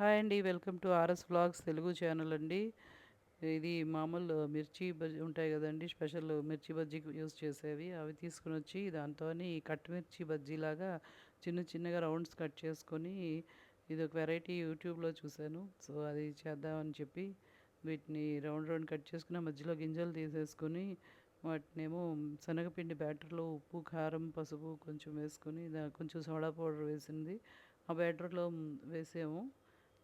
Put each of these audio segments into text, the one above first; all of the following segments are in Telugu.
హాయ్ అండి. Welcome to RS blogs Telugu channel అండి. ఇది మామూలు మిర్చి బజ్జీ ఉంటాయి కదండి. స్పెషల్ మిర్చి బజ్జీకి యూస్ చేసేవి. అవి తీసుకుని వచ్చి దాంతో కట్ మిర్చి బజ్జీలాగా చిన్న చిన్నగా రౌండ్స్ కట్ చేసుకొని ఇది ఒక వెరైటీ యూట్యూబ్లో చూశాను. సో అది చేద్దామని చెప్పి వీటిని రౌండ్ రౌండ్ కట్ చేసుకుని మధ్యలో గింజలు తీసేసుకొని వాటినేమో శనగపిండి బ్యాటర్లో ఉప్పు కారం పసుపు కొంచెం వేసుకొని కొంచెం సోడా పౌడర్ వేసింది. ఆ బ్యాటర్లో వేసాము.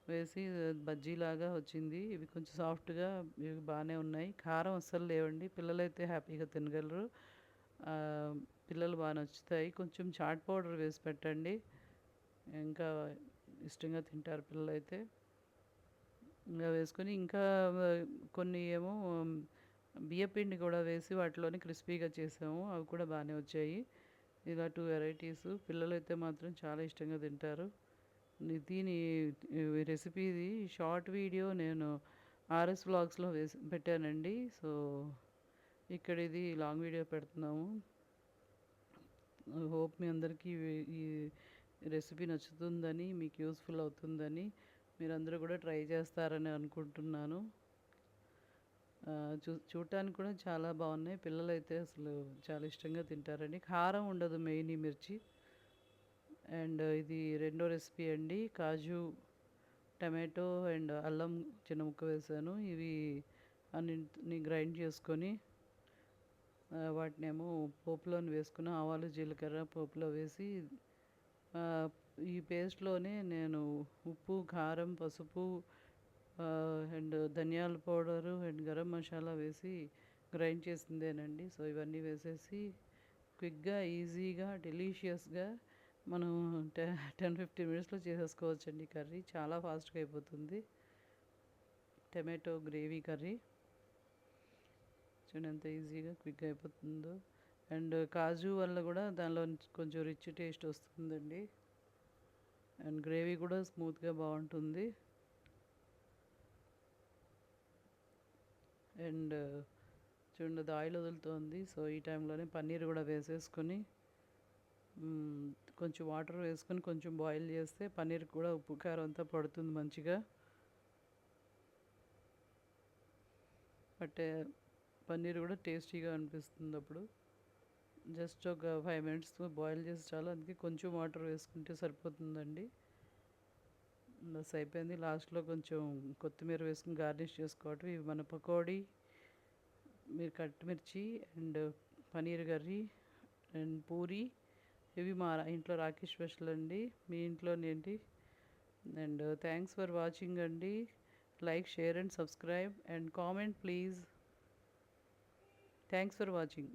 వేసి బజ్జీలాగా వచ్చింది. ఇవి కొంచెం సాఫ్ట్గా ఇవి బాగానే ఉన్నాయి. కారం అస్సలు లేవండి. పిల్లలైతే హ్యాపీగా తినగలరు. పిల్లలు బాగా నచ్చుతాయి కొంచెం చాట్ పౌడర్ వేసి పెట్టండి. ఇంకా ఇష్టంగా తింటారు పిల్లలైతే. ఇంకా వేసుకొని ఇంకా కొన్ని ఏమో బియ్యపిండి కూడా వేసి వాటిలోని క్రిస్పీగా చేసాము. అవి కూడా బాగానే వచ్చాయి. ఇలా టూ వెరైటీస్. పిల్లలైతే మాత్రం చాలా ఇష్టంగా తింటారు. దీని రెసిపీది షార్ట్ వీడియో నేను ఆర్ఎస్ బ్లాగ్స్లో వేసి పెట్టానండి. సో ఇక్కడ ఇది లాంగ్ వీడియో పెడుతున్నాము. హోప్ మీ అందరికీ ఈ- రెసిపీ నచ్చుతుందని మీకు యూస్ఫుల్ అవుతుందని మీరందరూ కూడా ట్రై చేస్తారని అనుకుంటున్నాను. చూ చూడటానికి కూడా చాలా బాగున్నాయి. పిల్లలైతే అసలు చాలా ఇష్టంగా తింటారండి. కారం ఉండదు మెయిన్ ఈ మిర్చి. అండ్ ఇది రెండో రెసిపీ అండి. కాజు టమాటో అండ్ అల్లం చిన్న ముక్క వేసాను. ఇవి అన్నింటిని గ్రైండ్ చేసుకొని వాటినేమో పోపులోని వేసుకుని ఆవాలు జీలకర్ర పోపులో వేసి ఈ పేస్ట్లోనే నేను ఉప్పు కారం పసుపు అండ్ ధనియాల పౌడరు అండ్ గరం మసాలా వేసి గ్రైండ్ చేసిందేనండి. సో ఇవన్నీ వేసేసి క్విక్గా ఈజీగా డెలీషియస్గా మనం టెన్ టెన్ ఫిఫ్టీన్ మినిట్స్లో చేసేసుకోవచ్చండి కర్రీ. చాలా ఫాస్ట్గా అయిపోతుంది. Tomato gravy curry. చూడండి ఎంత ఈజీగా క్విక్గా అయిపోతుందో. అండ్ కాజు వల్ల కూడా దానిలో కొంచెం రిచ్ టేస్ట్ వస్తుందండి. అండ్ గ్రేవీ కూడా స్మూత్గా బాగుంటుంది. అండ్ చూడండి అది ఆయిల్ వదులుతోంది. సో ఈ టైంలోనే పన్నీర్ కూడా వేసేసుకొని కొంచెం వాటర్ వేసుకొని కొంచెం బాయిల్ చేస్తే పన్నీర్ కూడా ఉప్పు కారం అంతా పడుతుంది మంచిగా. బట్ పన్నీర్ కూడా టేస్టీగా అనిపిస్తుంది అప్పుడు. జస్ట్ ఒక ఫైవ్ మినిట్స్ బాయిల్ చేసి చాలు అందుకే కొంచెం వాటర్ వేసుకుంటే సరిపోతుందండి. బస్ అయిపోయింది. లాస్ట్లో కొంచెం కొత్తిమీర వేసుకుని గార్నిష్ చేసుకోవటం. ఇవి మన పకోడీ మీరు కట్టిమిర్చి and paneer curry and puri ఇవి మా రా- ఇంట్లో రాఖీ స్పెషల్ అండి. మీ ఇంట్లోనేంటి అండ్ థ్యాంక్స్ ఫర్ వాచింగ్ అండి. Like share and subscribe and comment please. Thanks for watching.